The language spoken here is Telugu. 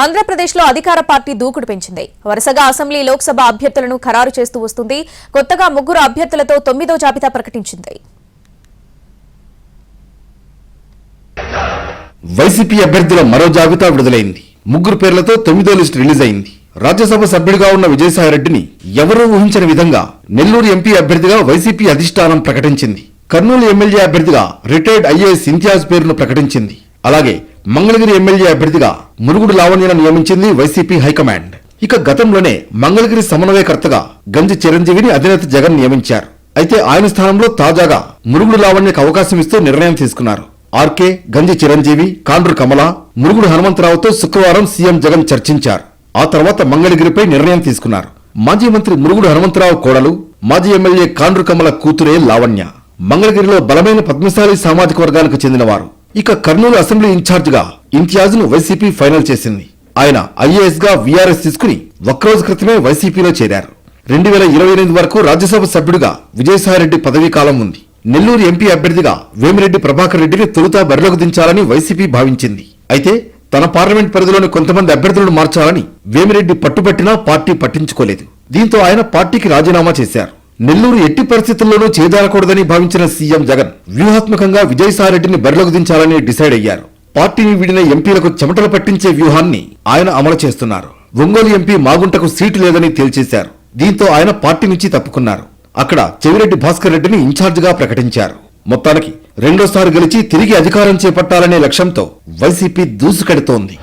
ఆంధ్రప్రదేశ్లో అధికార పార్టీ దూకుడు పెంచింది. వరుసగా అసెంబ్లీ లోక్సభ అభ్యర్థులను ఖరారు చేస్తూ వస్తుంది. కొత్తగా ముగ్గురు అభ్యర్థులతో తొమ్మిదో జాబితా ప్రకటించింది. వైసీపీ అభ్యర్థుల మరో జాబితా విడుదలైంది. ముగ్గురు పేర్లతో తొమ్మిదో లిస్టు రిలీజ్ అయింది. రాజ్యసభ సభ్యుడిగా ఉన్న విజయసాయిరెడ్డిని ఎవరూ ఊహించని విధంగా నెల్లూరు ఎంపీ అభ్యర్థిగా వైసీపీ అధిష్టానం ప్రకటించింది. కర్నూలు ఎమ్మెల్యే అభ్యర్థిగా రిటైర్డ్ ఐఏఎస్ ఇంతియాజ్ పేరును ప్రకటించింది. అలాగే మంగళగిరి ఎమ్మెల్యే అభ్యర్థిగా మురుగుడు లావణ్యను నియమించింది వైసీపీ హైకమాండ్. ఇక గతంలోనే మంగళగిరి సమన్వయకర్తగా గంజి చిరంజీవిని అధినేత జగన్ నియమించారు. అయితే ఆయన స్థానంలో తాజాగా మురుగుడు లావణ్యకు అవకాశం ఇస్తూ నిర్ణయం తీసుకున్నారు. ఆర్కే గంజి చిరంజీవి కాండ్రు కమల మురుగుడు హనుమంతరావుతో శుక్రవారం సీఎం జగన్ చర్చించారు. ఆ తర్వాత మంగళగిరిపై నిర్ణయం తీసుకున్నారు. మాజీ మంత్రి మురుగుడు హనుమంతరావు కోడలు మాజీ ఎమ్మెల్యే కాండ్రు కమల కూతురే లావణ్య. మంగళగిరిలో బలమైన పద్మశాలి సామాజిక వర్గానికి చెందినవారు. ఇక కర్నూలు అసెంబ్లీ ఇన్ఛార్జిగా ఇంతియాజ్ను వైసీపీ ఫైనల్ చేసింది. ఆయన ఐఏఎస్గా వీఆర్ఎస్ తీసుకుని ఒక్కరోజు క్రితమే వైసీపీలో చేరారు. రెండు వేల ఇరవై ఎనిమిది వరకు రాజ్యసభ సభ్యుడిగా విజయసాయిరెడ్డి పదవీ కాలం ఉంది. నెల్లూరు ఎంపీ అభ్యర్థిగా వేమిరెడ్డి ప్రభాకర్ రెడ్డిని తొలుత బరిలోకి దించాలని వైసీపీ భావించింది. అయితే తన పార్లమెంట్ పరిధిలోని కొంతమంది అభ్యర్థులను మార్చాలని వేమిరెడ్డి పట్టుబట్టినా పార్టీ పట్టించుకోలేదు. దీంతో ఆయన పార్టీకి రాజీనామా చేశారు. నెల్లూరు ఎట్టి పరిస్థితుల్లోనూ చేదారకూడదని భావించిన సీఎం జగన్ వ్యూహాత్మకంగా విజయసాయిరెడ్డిని బరిలోకి దించాలని డిసైడ్ అయ్యారు. పార్టీని వీడిన ఎంపీలకు చెమటలు పట్టించే వ్యూహాన్ని ఆయన అమలు చేస్తున్నారు. ఒంగోలు ఎంపీ మాగుంటకు సీటు లేదని తేల్చేశారు. దీంతో ఆయన పార్టీ నుంచి తప్పుకున్నారు. అక్కడ చెవిరెడ్డి భాస్కర్ రెడ్డిని ఇన్ఛార్జిగా ప్రకటించారు. మొత్తానికి రెండోసారి గెలిచి తిరిగి అధికారం చేపట్టాలనే లక్ష్యంతో వైసీపీ దూసుకెడుతోంది.